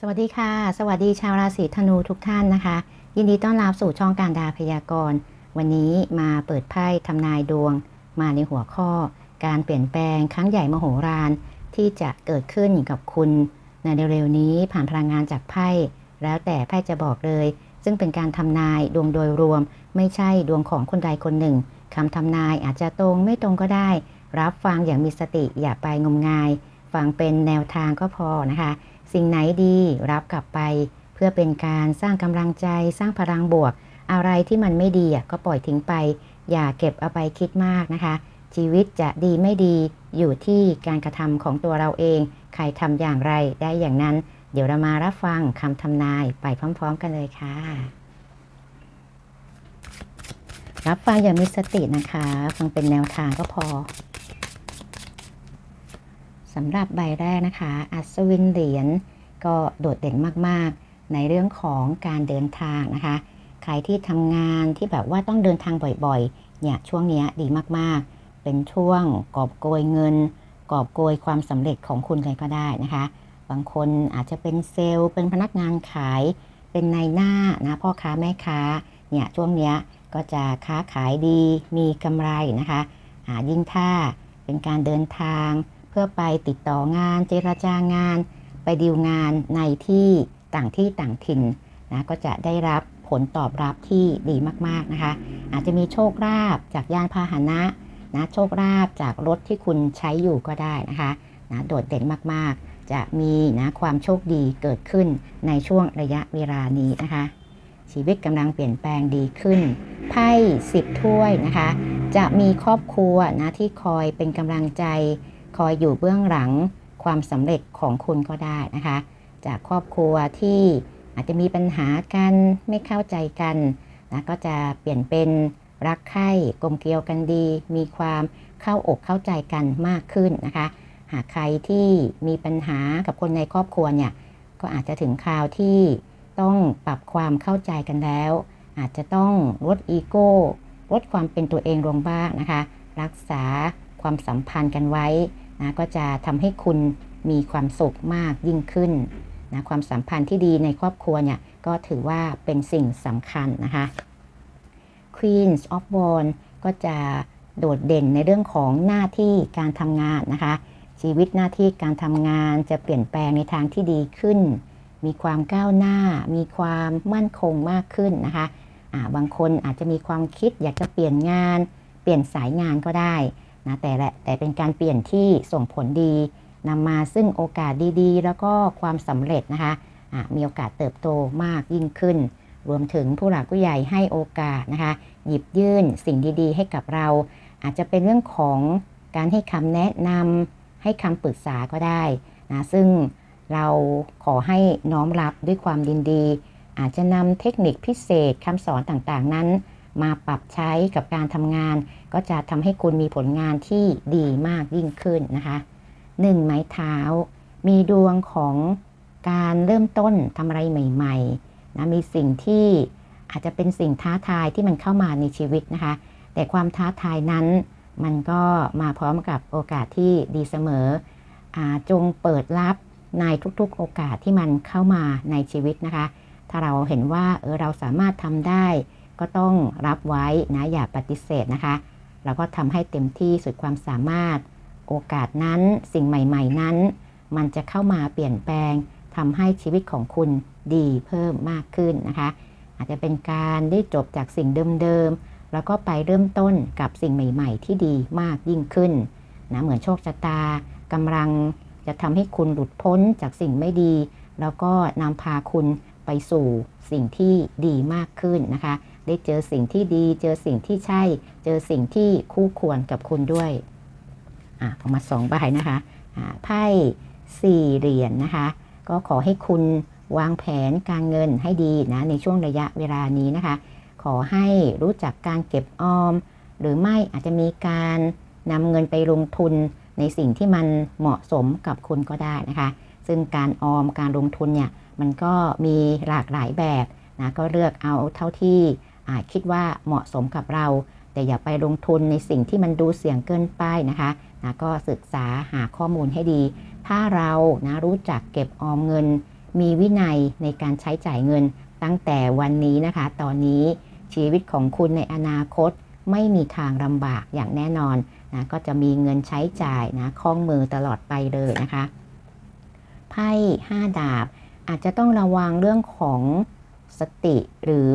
สวัสดีค่ะ สวัสดีชาวราศีธนูทุกท่านนะคะ ยินดีต้อนรับสู่ช่องการดาพยากรณ์ วันนี้มาเปิดไพ่ทำนายดวง มาในหัวข้อ การเปลี่ยนแปลงครั้งใหญ่มโหฬารที่จะเกิดขึ้นกับคุณ ในเร็วๆนี้ผ่านพลังงานจากไพ่ แล้วแต่ไพ่จะบอกเลย ซึ่งเป็นการทำนายดวงโดยรวม ไม่ใช่ดวงของคนใดคนหนึ่งคำทำนายอาจจะตรงไม่ตรงก็ได้ รับฟังอย่างมีสติอย่าไปงมงาย ฟังเป็นแนวทางก็พอนะคะ สิ่งไหนดีรับกลับไป เพื่อเป็นการสร้างกำลังใจสร้างพลังบวก อะไรที่มันไม่ดีก็ปล่อยทิ้งไป อย่าเก็บเอาไปคิดมากนะคะ ชีวิตจะดีไม่ดีอยู่ที่การกระทำของตัวเราเอง ใครทำอย่างไรได้อย่างนั้น เดี๋ยวเรามารับฟังคำทำนายไปพร้อม ๆ กันเลยค่ะ รับฟังอย่างมีสตินะคะ ฟังเป็นแนวทางก็พอ สำหรับใบแรกนะคะ อัศวินเหรียญก็โดดเด่นมากๆ ในเรื่องของการเดินทางนะคะ ใครที่ทำงานที่แบบว่าต้องเดินทางบ่อยๆ เนี่ยช่วงนี้ดีมากๆ เป็นช่วงกอบโกยเงิน กอบโกยความสำเร็จของคุณเลยก็ได้นะคะ บางคนอาจจะเป็นเซลล์ เป็นพนักงานขาย เป็นนายหน้านะพ่อค้าแม่ค้า เนี่ยช่วงนี้ก็จะค้าขายดี มีกำไรนะคะยิ่งถ้าเป็นการเดินทาง พื่อไปติดต่องานเจรจางาน ไปดีลงานในที่ต่างที่ต่างถิ่นนะก็จะได้รับผลตอบรับที่ดีมากๆนะคะ อาจจะมีโชคลาภจากยานพาหนะนะโชคลาภจากรถที่คุณใช้อยู่ก็ได้นะคะนะโดดเด่นมากๆ จะมีนะความโชคดีเกิดขึ้นในช่วงระยะเวลานี้นะคะ ชีวิตกำลังเปลี่ยนแปลงดีขึ้นไพ่สิบถ้วยนะคะ จะมีครอบครัวนะที่คอยเป็นกำลังใจ คอยอยู่เบื้องหลังความสำเร็จของคุณก็ได้นะคะ จากครอบครัวที่อาจจะมีปัญหากันไม่เข้าใจกันนะก็จะเปลี่ยนเป็นรักใคร่กลมเกลียวกันดี มีความเข้าอกเข้าใจกันมากขึ้นนะคะ หากใครที่มีปัญหากับคนในครอบครัวเนี่ยก็อาจจะถึงคราวที่ต้องปรับความเข้าใจกันแล้ว อาจจะต้องลดอีโก้ลดความเป็นตัวเองลงบ้างนะคะ รักษาความสัมพันธ์กันไว้ นะก็จะทำให้คุณมีความสุขมากยิ่งขึ้นนะความสัมพันธ์ที่ดีในครอบครัวเนี่ยก็ถือว่าเป็นสิ่งสำคัญนะคะ Queens of w a n d ก็จะโดดเด่นในเรื่องของหน้าที่การทำงานนะคะ ชีวิตหน้าที่การทำงานจะเปลี่ยนแปลงในทางที่ดีขึ้น มีความก้าวหน้า มีความมั่นคงมากขึ้นนะคะะบางคนอาจจะมีความคิดอยากจะเปลี่ยนงาน เปลี่ยนสายงานก็ได้ นะแต่แหละแต่เป็นการเปลี่ยนที่ส่งผลดีนำมาซึ่งโอกาสดีๆ แล้วก็ความสำเร็จนะคะะมีโอกาสเติบโตมากยิ่งขึ้น รวมถึงผู้หลักผู้ใหญ่ให้โอกาสนะคะ หยิบยื่นสิ่งดีๆ ให้กับเรา อาจจะเป็นเรื่องของการให้คำแนะนำให้คำปรึกษาก็ได้นะซึ่งเราขอให้น้อมรับด้วยความยินดี อาจจะนำเทคนิคพิเศษคำสอนต่างๆนั้น มาปรับใช้กับการทำงาน ก็จะทำให้คุณมีผลงานที่ดีมากยิ่งขึ้นนะคะหนึ่งไม้เท้า มีดวงของการเริ่มต้นทำอะไรใหม่ๆนะมีสิ่งที่อาจจะเป็นสิ่งท้าทายที่มันเข้ามาในชีวิตนะคะ แต่ความท้าทายนั้นมันก็มาพร้อมกับโอกาสที่ดีเสมออจงเปิดรับในทุกๆโอกาสที่มันเข้ามาในชีวิตนะคะ ถ้าเราเห็นว่าเออเราสามารถทำได้ ก็ต้องรับไว้นะอย่าปฏิเสธนะคะเราก็ทำให้เต็มที่สุดความสามารถ โอกาสนั้นสิ่งใหม่ ๆ นั้น มันจะเข้ามาเปลี่ยนแปลงทำให้ชีวิตของคุณดีเพิ่มมากขึ้นนะคะ อาจจะเป็นการได้จบจากสิ่งเดิมๆแล้วก็ไปเริ่มต้นกับสิ่งใหม่ ๆ ที่ดีมากยิ่งขึ้นนะเหมือนโชคชะตากำลังจะทำให้คุณหลุดพ้นจากสิ่งไม่ดี แล้วก็นำพาคุณไปสู่สิ่งที่ดีมากขึ้นนะคะ ได้เจอสิ่งที่ดี เจอสิ่งที่ใช่ เจอสิ่งที่คู่ควรกับคุณด้วยอะออกมาสองใบนะคะไพ่สี่เหรียญนนะคะ ก็ขอให้คุณวางแผนการเงินให้ดีนะในช่วงระยะเวลานี้นะคะ ขอให้รู้จักการเก็บออม หรือไม่อาจจะมีการนำเงินไปลงทุนในสิ่งที่มันเหมาะสมกับคุณก็ได้นะคะ ซึ่งการออมการลงทุนเนี่ยมันก็มีหลากหลายแบบนะก็เลือกเอาเท่าที่ อาจคิดว่าเหมาะสมกับเรา แต่อย่าไปลงทุนในสิ่งที่มันดูเสี่ยงเกินไปนะคะนะก็ศึกษาหาข้อมูลให้ดี ถ้าเรานะรู้จักเก็บออมเงิน มีวินัยในการใช้จ่ายเงิน ตั้งแต่วันนี้นะคะ ตอนนี้ชีวิตของคุณในอนาคตไม่มีทางลำบากอย่างแน่นอนนะก็จะมีเงินใช้จ่ายนะคล่องมือตลอดไปเลยนะคะไพ่ห้าดาบอาจจะต้องระวังเรื่องของสติหรือ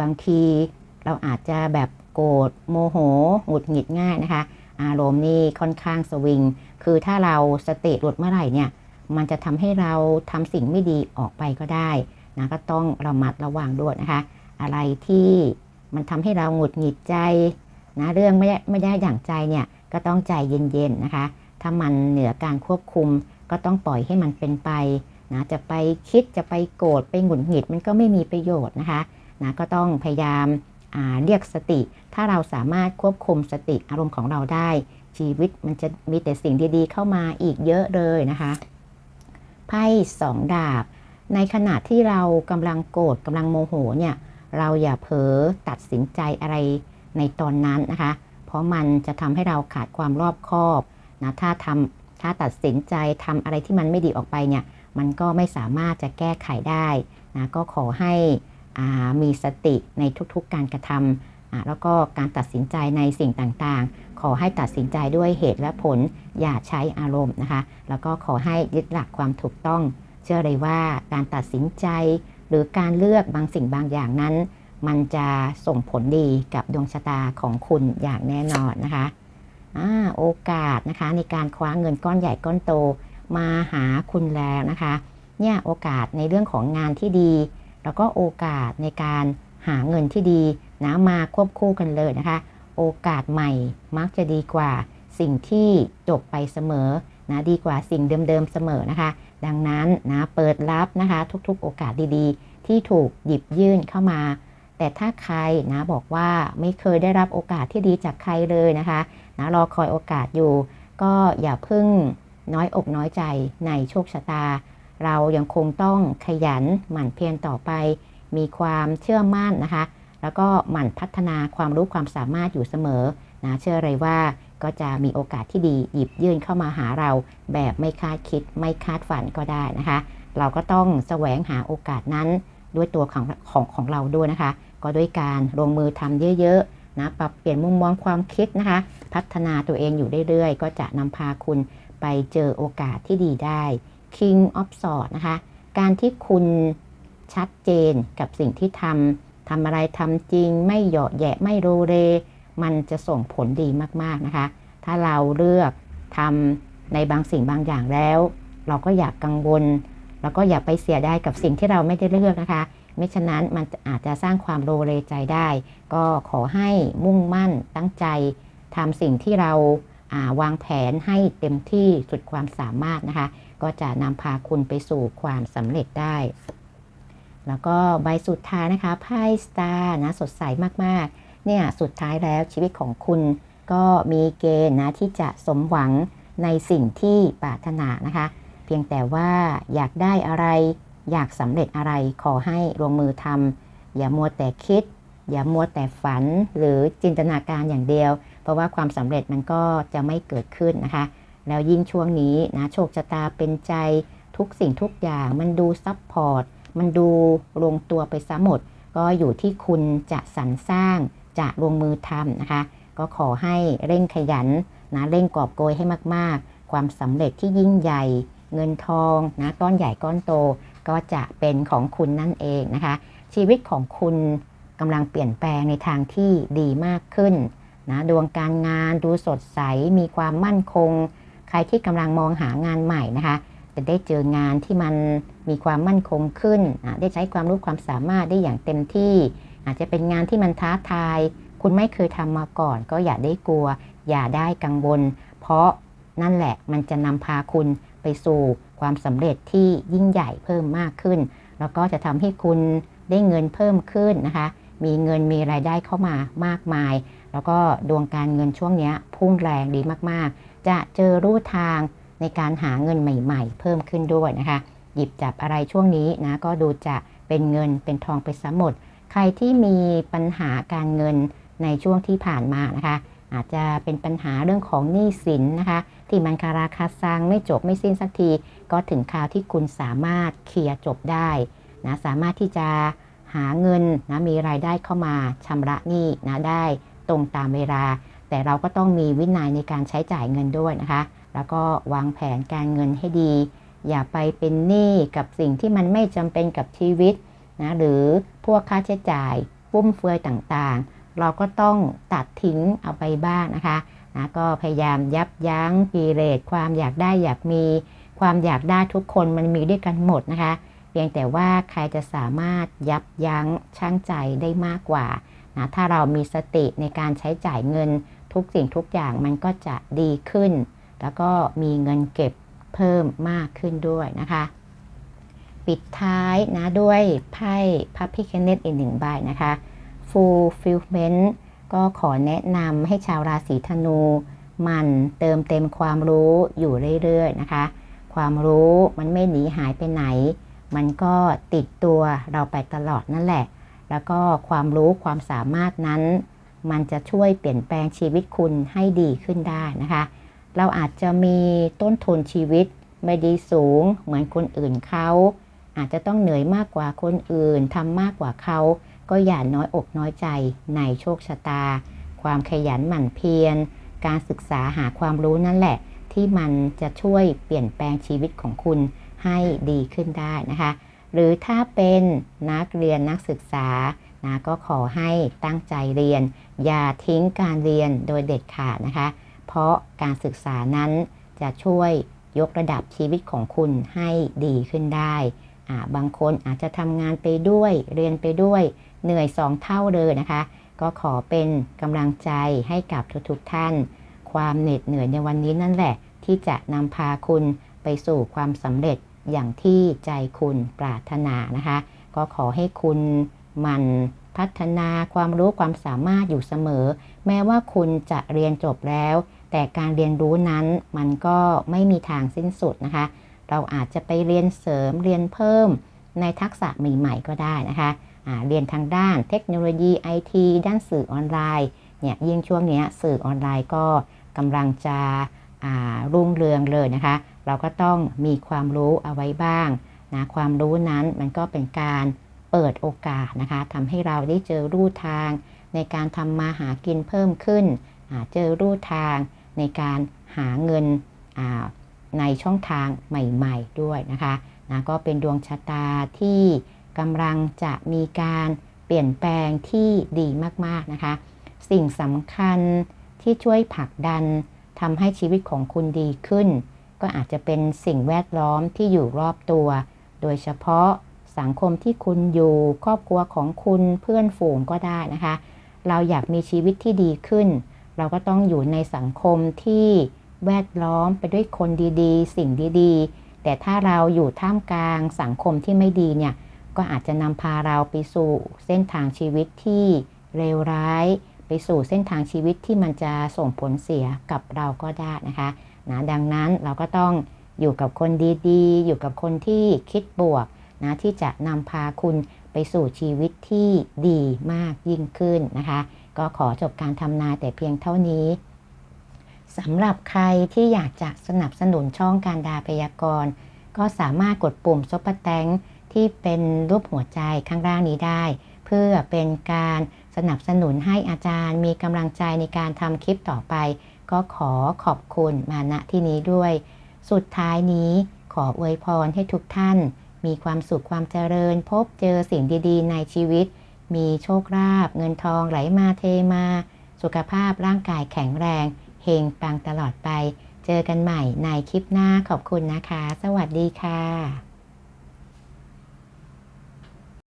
บางทีเราอาจจะแบบโกรธโมโหหงุดหงิดง่ายนะคะ อารมณ์นี่ค่อนข้างสวิง คือถ้าเราสติหลุดเมื่อไหร่เนี่ย มันจะทำให้เราทำสิ่งไม่ดีออกไปก็ได้นะก็ต้องระมัดระวังด้วยนะคะ อะไรที่มันทำให้เราหงุดหงิดใจนะเรื่องไม่ได้ไม่ได้อย่างใจเนี่ยก็ต้องใจเย็นๆนะคะ ถ้ามันเหนือการควบคุม ก็ต้องปล่อยให้มันเป็นไปนะจะไปคิดจะไปโกรธไปหงุดหงิดมันก็ไม่มีประโยชน์นะคะ นะก็ต้องพยายามเรียกสติ ถ้าเราสามารถควบคุมสติอารมณ์ของเราได้ ชีวิตมันจะมีแต่สิ่งดีๆ เข้ามาอีกเยอะเลยนะคะไพ่สองดาบ ในขณะที่เรากำลังโกรธกำลังโมโหเนี่ยเราอย่าเผลอตัดสินใจอะไรในตอนนั้นนะคะ เพราะมันจะทำให้เราขาดความรอบคอบนะถ้าทำถ้าตัดสินใจทำอะไรที่มันไม่ดีออกไปเนี่ยมันก็ไม่สามารถจะแก้ไขได้นะก็ขอให้ มีสติในทุกๆการกระทำแล้วก็การตัดสินใจในสิ่งต่างๆ ขอให้ตัดสินใจด้วยเหตุและผลอย่าใช้อารมณ์นะคะ แล้วก็ขอให้ยึดหลักความถูกต้อง เชื่อเลยว่าการตัดสินใจ หรือการเลือกบางสิ่งบางอย่างนั้น มันจะส่งผลดีกับดวงชะตาของคุณอย่างแน่นอนนะคะอโอกาสนะคะในการคว้าเงินก้อนใหญ่ก้อนโตมาหาคุณแล้วนะคะ เนี่ยโอกาสในเรื่องของงานที่ดี แล้วก็โอกาสในการหาเงินที่ดีนะมาควบคู่กันเลยนะคะ โอกาสใหม่มักจะดีกว่าสิ่งที่จบไปเสมอนะดีกว่าสิ่งเดิมๆเสมอนะคะ ดังนั้นนะเปิดรับนะคะทุกๆ โอกาสดีๆ ที่ถูกหยิบยื่นเข้ามา แต่ถ้าใครนะบอกว่าไม่เคยได้รับโอกาสที่ดีจากใครเลยนะคะนะรอคอยโอกาสอยู่ ก็อย่าพึ่งน้อยอกน้อยใจในโชคชะตา เรายังคงต้องขยันหมั่นเพียรต่อไป มีความเชื่อมั่นนะคะ แล้วก็หมั่นพัฒนาความรู้ความสามารถอยู่เสมอนะเชื่อเลยว่าก็จะมีโอกาสที่ดีหยิบยื่นเข้ามาหาเรา แบบไม่คาดคิดไม่คาดฝันก็ได้นะคะ เราก็ต้องแสวงหาโอกาสนั้นด้วยตัวของของของเราด้วยนะคะ ก็ด้วยการลงมือทำเยอะๆนะปรับเปลี่ยนมุมมองความคิดนะคะ พัฒนาตัวเองอยู่เรื่อยๆ ก็จะนำพาคุณไปเจอโอกาสที่ดีได้ King of Swords นะคะ การที่คุณชัดเจนกับสิ่งที่ทำทำอะไรทำจริง ไม่เหยาะแยะไม่โรเร มันจะส่งผลดีมากๆนะคะ ถ้าเราเลือกทำในบางสิ่งบางอย่างแล้ว เราก็อยากกังวล แล้วก็อย่าไปเสียได้กับสิ่งที่เราไม่ได้เลือกนะคะ ไม่ฉะนั้นมันอาจจะสร้างความโรเรใจได้ ก็ขอให้มุ่งมั่นตั้งใจทำสิ่งที่เราวางแผนให้เต็มที่สุดความสามารถนะคะ ก็จะนำพาคุณไปสู่ความสำเร็จได้ แล้วก็ใบสุดท้ายนะคะไพ่สตาร์นะสดใสมากๆ เนี่ยสุดท้ายแล้วชีวิตของคุณก็มีเกณฑ์นะที่จะสมหวังในสิ่งที่ปรารถนานะคะ เพียงแต่ว่าอยากได้อะไรอยากสำเร็จอะไรขอให้ลงมือทำอย่ามัวแต่คิด อย่ามัวแต่ฝันหรือจินตนาการอย่างเดียว เพราะว่าความสำเร็จมันก็จะไม่เกิดขึ้นนะคะ แล้วยิ่งช่วงนี้นะโชคชะตาเป็นใจทุกสิ่งทุกอย่างมันดูซับพอร์ต มันดูลงตัวไปซะหมด ก็อยู่ที่คุณจะสรรสร้างจะลงมือทำนะคะ ก็ขอให้เร่งขยันนะเร่งกอบโกยให้มากๆ ความสำเร็จที่ยิ่งใหญ่ เงินทองนะก้อนใหญ่ก้อนโต ก็จะเป็นของคุณนั่นเองนะคะ ชีวิตของคุณกำลังเปลี่ยนแปลงในทางที่ดีมากขึ้นนะดวงการงานดูสดใสมีความมั่นคง รที่กำลังมองหางานใหม่นะคะจะได้เจองานที่มันมีความมั่นคงขึ้น ได้ใช้ความรู้ความสามารถได้อย่างเต็มที่ อาจจะเป็นงานที่มันท้าทาย คุณไม่เคยทำมาก่อน ก็อย่าได้กลัว อย่าได้กังวล เพราะนั่นแหละมันจะนำพาคุณไปสู่ความสำเร็จที่ยิ่งใหญ่เพิ่มมากขึ้น แล้วก็จะทำให้คุณได้เงินเพิ่มขึ้นนะคะ มีเงินมีรายได้เข้ามามากมาย แล้วก็ดวงการเงินช่วงนี้พุ่งแรงดีมากๆ จะเจอรูทางในการหาเงินใหม่ ๆ เพิ่มขึ้นด้วยนะคะ หยิบจับอะไรช่วงนี้นะก็ดูจะเป็นเงินเป็นทองไปสมหมด ใครที่มีปัญหาการเงินในช่วงที่ผ่านมานะคะ อาจจะเป็นปัญหาเรื่องของหนี้สินนะคะ ที่มันคาราคาซังไม่จบไม่สิ้นสักที ก็ถึงคราวที่คุณสามารถเคลียร์จบได้นะสามารถที่จะหาเงินนะมีรายได้เข้ามาชำระหนี้นะได้ตรงตามเวลา แต่เราก็ต้องมีวินัยในการใช้จ่ายเงินด้วยนะคะ แล้วก็วางแผนการเงินให้ดี อย่าไปเป็นหนี้กับสิ่งที่มันไม่จำเป็นกับชีวิตนะหรือพวกค่าใช้จ่ายฟุ่มเฟือยต่างๆ เราก็ต้องตัดทิ้งเอาไปบ้างนะคะนะก็พยายามยับยั้งปีเรทความอยากได้อยากมีความอยากได้ทุกคนมันมีด้วยกันหมดนะคะ เพียงแต่ว่าใครจะสามารถยับยั้งชั่งใจได้มากกว่านะถ้าเรามีสติในการใช้จ่ายเงิน ทุกสิ่งทุกอย่างมันก็จะดีขึ้น แล้วก็มีเงินเก็บเพิ่มมากขึ้นด้วยนะคะ ปิดท้ายนะด้วยไพ่พระพิคเนตอีกหนึ่งใบนะคะ fulfillment ก็ขอแนะนำให้ชาวราศีธนูมันเติมเต็มความรู้อยู่เรื่อยๆนะคะ ความรู้มันไม่หนีหายไปไหน มันก็ติดตัวเราไปตลอดนั่นแหละ แล้วก็ความรู้ความสามารถนั้น มันจะช่วยเปลี่ยนแปลงชีวิตคุณให้ดีขึ้นได้นะคะ เราอาจจะมีต้นทุนชีวิตไม่ดีสูงเหมือนคนอื่นเขา อาจจะต้องเหนื่อยมากกว่าคนอื่นทำมากกว่าเขา ก็อย่าน้อยอกน้อยใจในโชคชะตา ความขยันหมั่นเพียร การศึกษาหาความรู้นั่นแหละ ที่มันจะช่วยเปลี่ยนแปลงชีวิตของคุณให้ดีขึ้นได้นะคะ หรือถ้าเป็นนักเรียนนักศึกษา นะก็ขอให้ตั้งใจเรียน อย่าทิ้งการเรียนโดยเด็ดขาดนะคะ เพราะการศึกษานั้นจะช่วยยกระดับชีวิตของคุณให้ดีขึ้นได้บางคนอาจจะทำงานไปด้วย เรียนไปด้วย เหนื่อยสองเท่าเลยนะคะ ก็ขอเป็นกำลังใจให้กับทุกๆทท่าน ความเหน็ดเหนื่อยในวันนี้นั่นแหละ ที่จะนำพาคุณไปสู่ความสำเร็จอย่างที่ใจคุณปรารถนานะคะ ก็ขอให้คุณ มันพัฒนาความรู้ความสามารถอยู่เสมอ แม้ว่าคุณจะเรียนจบแล้ว แต่การเรียนรู้นั้นมันก็ไม่มีทางสิ้นสุดนะคะ เราอาจจะไปเรียนเสริมเรียนเพิ่มในทักษะใหม่ๆก็ได้นะคะะเรียนทางด้านเทคโนโลยีไอทีด้านสื่อออนไลน์เนี่ยยิ่งช่วงนี้สื่อออนไลน์ก็กำลังจะรุ่งเรืองเลยนะคะ เราก็ต้องมีความรู้เอาไว้บ้างนะความรู้นั้นมันก็เป็นการ เปิดโอกาสนะคะทำให้เราได้เจอรูทาง ในการทำมาหากินเพิ่มขึ้น เจอรูทางในการหาเงินในช่องทางใหม่ๆด้วยนะคะนะก็เป็นดวงชะตาที่กำลังจะมีการเปลี่ยนแปลงที่ดีมากๆนะคะ สิ่งสำคัญที่ช่วยผลักดันทำให้ชีวิตของคุณดีขึ้น ก็อาจจะเป็นสิ่งแวดล้อมที่อยู่รอบตัว โดยเฉพาะ สังคมที่คุณอยู่ครอบครัวของคุณเพื่อนฝูงก็ได้นะคะ เราอยากมีชีวิตที่ดีขึ้น เราก็ต้องอยู่ในสังคมที่แวดล้อมไปด้วยคนดีๆ สิ่งดีๆ แต่ถ้าเราอยู่ท่ามกลางสังคมที่ไม่ดีเนี่ยก็อาจจะนำพาเราไปสู่เส้นทางชีวิตที่เลวร้าย ไปสู่เส้นทางชีวิตที่มันจะส่งผลเสียกับเราก็ได้นะคะนะดังนั้นเราก็ต้องอยู่กับคนดีๆ อยู่กับคนที่คิดบวก นะที่จะนำพาคุณไปสู่ชีวิตที่ดีมากยิ่งขึ้นนะคะ ก็ขอจบการทำนายแต่เพียงเท่านี้สำหรับใครที่อยากจะสนับสนุนช่องการดาพยากรณ์ก็สามารถกดปุ่มซุปเปอร์แตงที่เป็นรูปหัวใจข้างล่างนี้ได้ เพื่อเป็นการสนับสนุนให้อาจารย์มีกำลังใจในการทำคลิปต่อไป ก็ขอขอบคุณมาณที่นี้ด้วย สุดท้ายนี้ขออวยพรให้ทุกท่าน มีความสุขความเจริญ พบเจอสิ่งดีๆ ในชีวิต มีโชคลาภเงินทองไหลมาเทมา สุขภาพร่างกายแข็งแรงเฮงปังตลอดไป เจอกันใหม่ในคลิปหน้าขอบคุณนะคะ สวัสดีค่ะ